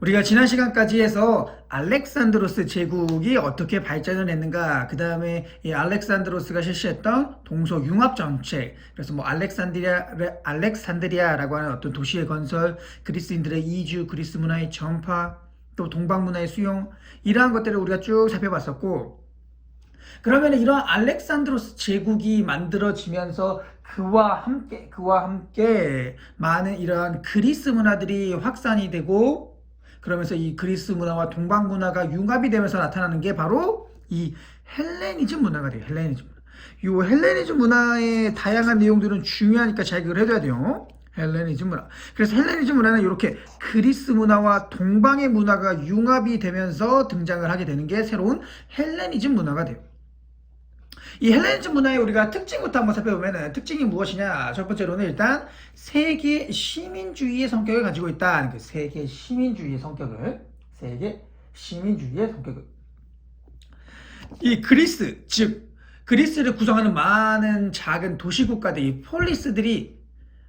우리가 지난 시간까지 해서 알렉산드로스 제국이 어떻게 발전을 했는가, 그 다음에 이 알렉산드로스가 실시했던 동서 융합 정책, 그래서 뭐 알렉산드리아, 알렉산드리아라고 하는 어떤 도시의 건설, 그리스인들의 이주, 그리스 문화의 전파, 또 동방 문화의 수용, 이러한 것들을 우리가 쭉 살펴봤었고, 그러면 이런 알렉산드로스 제국이 만들어지면서 그와 함께, 그와 함께 많은 이러한 그리스 문화들이 확산이 되고, 그러면서 이 그리스 문화와 동방 문화가 융합이 되면서 나타나는 게 바로 이 헬레니즘 문화가 돼요. 헬레니즘 문화. 이 헬레니즘 문화의 다양한 내용들은 중요하니까 잘 그걸 해둬야 돼요. 헬레니즘 문화. 그래서 헬레니즘 문화는 이렇게 그리스 문화와 동방의 문화가 융합이 되면서 등장을 하게 되는 게 새로운 헬레니즘 문화가 돼요. 이 헬레니즘 문화의 우리가 특징부터 한번 살펴보면 특징이 무엇이냐? 첫 번째로는 일단 세계 시민주의의 성격을 가지고 있다. 그 세계 시민주의의 성격을 세계 시민주의의 성격을 이 그리스 즉 그리스를 구성하는 많은 작은 도시 국가들 이 폴리스들이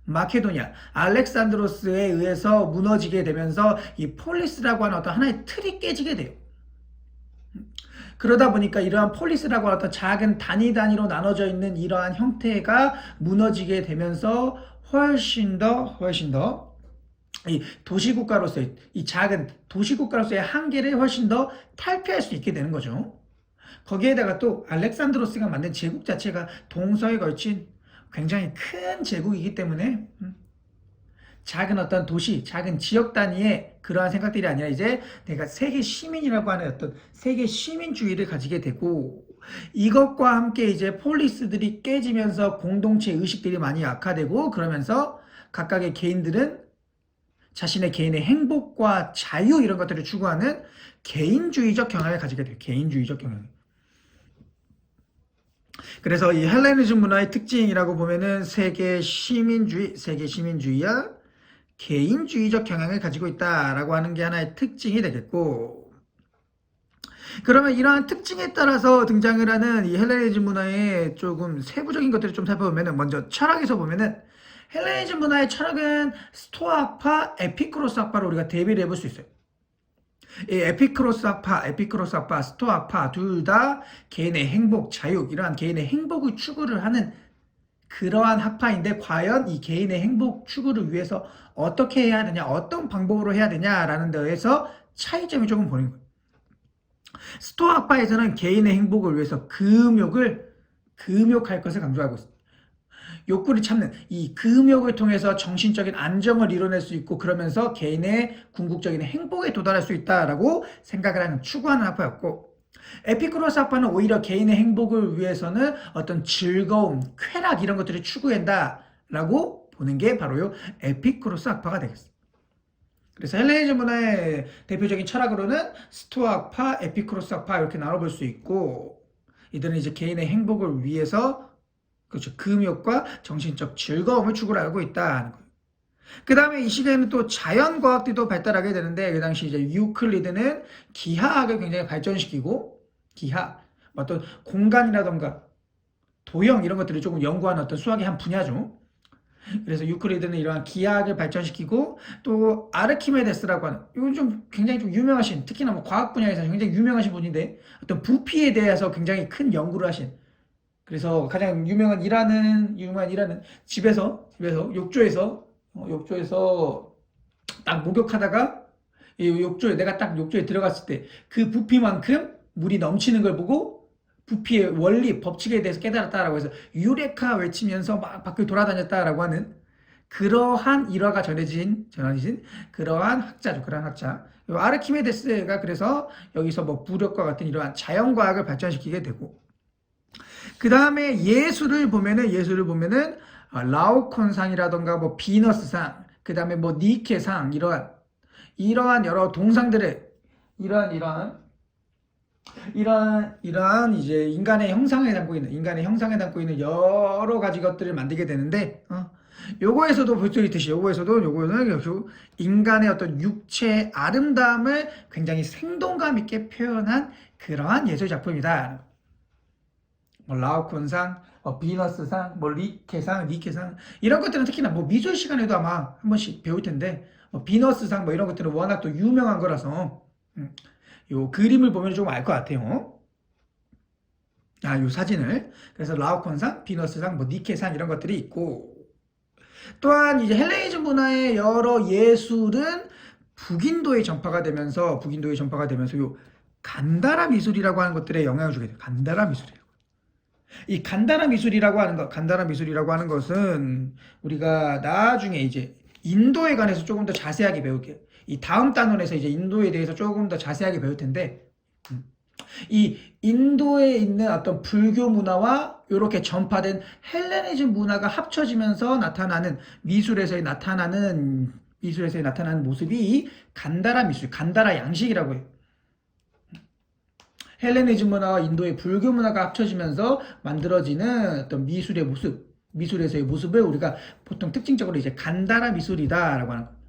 마케도니아, 알렉산드로스에 의해서 무너지게 되면서 이 폴리스라고 하는 어떤 하나의 틀이 깨지게 돼요. 그러다 보니까 이러한 폴리스라고 하는 작은 단위 단위로 나눠져 있는 이러한 형태가 무너지게 되면서 훨씬 더 훨씬 더이 도시국가로서의 이 작은 도시국가로서의 한계를 훨씬 더 탈피할 수 있게 되는 거죠. 거기에다가 또 알렉산드로스가 만든 제국 자체가 동서에 걸친 굉장히 큰 제국이기 때문에 음, 작은 어떤 도시, 작은 지역 단위의 그러한 생각들이 아니라 이제 내가 세계 시민이라고 하는 어떤 세계 시민주의를 가지게 되고 이것과 함께 이제 폴리스들이 깨지면서 공동체 의식들이 많이 악화되고 그러면서 각각의 개인들은 자신의 개인의 행복과 자유 이런 것들을 추구하는 개인주의적 경향을 가지게 돼요. 개인주의적 경향. 그래서 이 헬레니즘 문화의 특징이라고 보면은 세계 시민주의, 세계 시민주의야 개인주의적 경향을 가지고 있다라고 하는 게 하나의 특징이 되겠고 그러면 이러한 특징에 따라서 등장을 하는 이 헬레니즘 문화의 조금 세부적인 것들을 좀 살펴보면은 먼저 철학에서 보면은 헬레니즘 문화의 철학은 스토아파, 에피크로스 학파로 우리가 대비를 해볼 수 있어요. 이 에피크로스 학파, 에피크로스 학파, 스토아파 둘 다 개인의 행복, 자유 이러한 개인의 행복을 추구를 하는 그러한 학파인데 과연 이 개인의 행복 추구를 위해서 어떻게 해야 되냐, 어떤 방법으로 해야 되냐라는 데에서 차이점이 조금 보이는 거예요. 스토아 학파에서는 개인의 행복을 위해서 금욕을 금욕할 것을 강조하고 있습니다. 욕구를 참는 이 금욕을 통해서 정신적인 안정을 이뤄낼 수 있고 그러면서 개인의 궁극적인 행복에 도달할 수 있다라고 생각을 하는 추구하는 학파였고 에피크로스 학파는 오히려 개인의 행복을 위해서는 어떤 즐거움, 쾌락 이런 것들을 추구한다라고 보는 게 바로 요 에피크로스 학파가 되겠습니다. 그래서 헬레니즘 문화의 대표적인 철학으로는 스토아 학파, 에피크로스 학파 이렇게 나눠볼 수 있고 이들은 이제 개인의 행복을 위해서 그렇죠. 금욕과 정신적 즐거움을 추구를 하고 있다는 거예요. 그 다음에 이 시대에는 또 자연과학들도 발달하게 되는데 그 당시 이제 유클리드는 기하학을 굉장히 발전시키고 기하 어떤 공간이라던가 도형 이런 것들을 조금 연구하는 어떤 수학의 한 분야죠. 그래서 유클리드는 이러한 기하학을 발전시키고 또 아르키메데스라고 하는 이건 좀 굉장히 좀 유명하신 특히나 뭐 과학 분야에서 굉장히 유명하신 분인데 어떤 부피에 대해서 굉장히 큰 연구를 하신 그래서 가장 유명한 일하는 유명한 일하는 집에서 집에서 욕조에서 어, 욕조에서 딱 목욕하다가 이 욕조에 내가 딱 욕조에 들어갔을 때 그 부피만큼 물이 넘치는 걸 보고 부피의 원리 법칙에 대해서 깨달았다라고 해서 유레카 외치면서 막 밖을 돌아다녔다라고 하는 그러한 일화가 전해진 전해진 그러한 학자죠 그러한 학자. 아르키메데스가 그래서 여기서 뭐 부력과 같은 이러한 자연과학을 발전시키게 되고. 그 다음에 예술을 보면은 예술을 보면은 어, 라오콘상이라던가 뭐 비너스상, 그 다음에 뭐 니케상 이러한 이러한 여러 동상들의 이러한 이러한 이러한 이러한 이제 인간의 형상에 담고 있는 인간의 형상에 담고 있는 여러 가지 것들을 만들게 되는데 어, 요거에서도 볼 수 있듯이 요거에서도 요거는 역시 인간의 어떤 육체의 아름다움을 굉장히 생동감 있게 표현한 그러한 예술 작품이다. 뭐 라오콘상, 뭐 비너스상, 뭐 리케상, 니케상 이런 것들은 특히나 뭐 미술 시간에도 아마 한 번씩 배울 텐데 뭐 비너스상 뭐 이런 것들은 워낙 또 유명한 거라서 음, 요 그림을 보면 좀 알 것 같아요. 아, 요 사진을. 그래서 라오콘상, 비너스상, 뭐 니케상 이런 것들이 있고 또한 이제 헬레니즘 문화의 여러 예술은 북인도에 전파가 되면서 북인도에 전파가 되면서 요 간다라 미술이라고 하는 것들에 영향을 주게 돼요. 간다라 미술이라고. 이 간다라 미술이라고 하는 것, 간다라 미술이라고 하는 것은 우리가 나중에 이제 인도에 관해서 조금 더 자세하게 배울게요. 이 다음 단원에서 이제 인도에 대해서 조금 더 자세하게 배울 텐데, 음, 이 인도에 있는 어떤 불교 문화와 이렇게 전파된 헬레니즘 문화가 합쳐지면서 나타나는 미술에서 나타나는 미술에서 나타나는 모습이 간다라 미술, 간다라 양식이라고 해요. 헬레니즘 문화와 인도의 불교 문화가 합쳐지면서 만들어지는 어떤 미술의 모습, 미술에서의 모습을 우리가 보통 특징적으로 이제 간다라 미술이다라고 하는 거예요.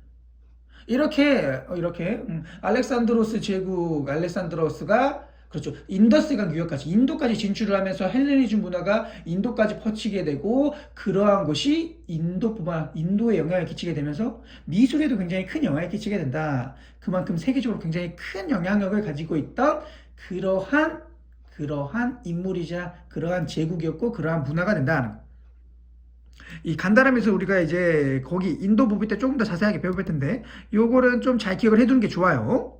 이렇게 어, 이렇게 음, 알렉산드로스 제국 알렉산드로스가 그렇죠 인더스강 유역까지 인도까지 진출을 하면서 헬레니즘 문화가 인도까지 퍼지게 되고 그러한 것이 인도뿐만 인도에 영향을 끼치게 되면서 미술에도 굉장히 큰 영향을 끼치게 된다. 그만큼 세계적으로 굉장히 큰 영향력을 가지고 있던 그러한 그러한 인물이자 그러한 제국이었고 그러한 문화가 된다는 거. 이 간다람에서 우리가 이제 거기 인도 부분 때 조금 더 자세하게 배워볼 텐데 요거는 좀 잘 기억을 해두는 게 좋아요.